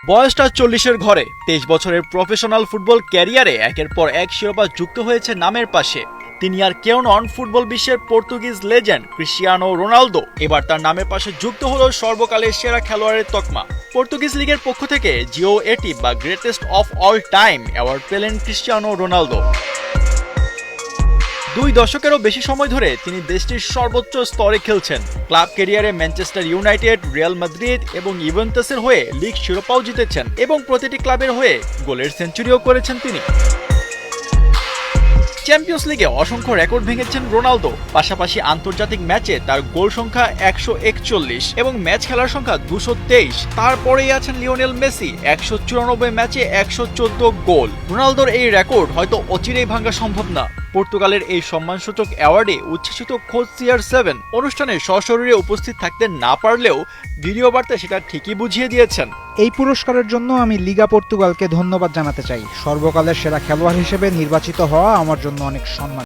বয়সটা চল্লিশের ঘরে। তেইশ বছরের প্রফেশনাল ফুটবল ক্যারিয়ারে একের পর এক শিরোপা যুক্ত হয়েছে নামের পাশে। তিনি আর কেউ নন ফুটবল বিশ্বের পর্তুগিজ লেজেন্ড ক্রিস্টিয়ানো রোনালদো। এবার তার নামের পাশে যুক্ত হল সর্বকালের সেরা খেলোয়াড়ের তকমা। পর্তুগিজ লীগের পক্ষ থেকে জিও এটি বা greatest of all time award পেলেন ক্রিস্টিয়ানো রোনালদো। দুই দশকেরও বেশি সময় ধরে তিনি দেশটির সর্বোচ্চ স্তরে খেলছেন। ক্লাব কেরিয়ারে ম্যানচেস্টার ইউনাইটেড, রিয়াল মাদ্রিদ এবং ইভেন্টাসের হয়ে লিগ শিরোপাও জিতেছেন এবং প্রতিটি ক্লাবের হয়ে গোলের সেঞ্চুরিও করেছেন তিনি। চ্যাম্পিয়ন্স লিগে অসংখ্য রেকর্ড ভেঙেছেন রোনালদো। পাশাপাশি আন্তর্জাতিক ম্যাচে তার গোল সংখ্যা একশো একচল্লিশ এবং ম্যাচ খেলার সংখ্যা দুশো তেইশ। তারপরেই আছেন লিওনেল মেসি, একশো চুরানব্বই ম্যাচে একশো চোদ্দ গোল। রোনালদোর এই রেকর্ড হয়তো অচিরেই ভাঙা সম্ভব না। পর্তুগালের এই সম্মানসূচক অ্যাওয়ার্ডে উচ্ছ্বসিত খোঁজ সিআর সেভেন। অনুষ্ঠানে সশরীরে উপস্থিত থাকতে না পারলেও ভিডিও বার্তা সেটা ঠিকই বুঝিয়ে দিয়েছেন। এই পুরস্কারের জন্য আমি লিগা পর্তুগালকে ধন্যবাদ জানাতে চাই। সর্বকালের সেরা খেলোয়াড় হিসেবে নির্বাচিত হওয়া আমার জন্য অনেক সম্মান।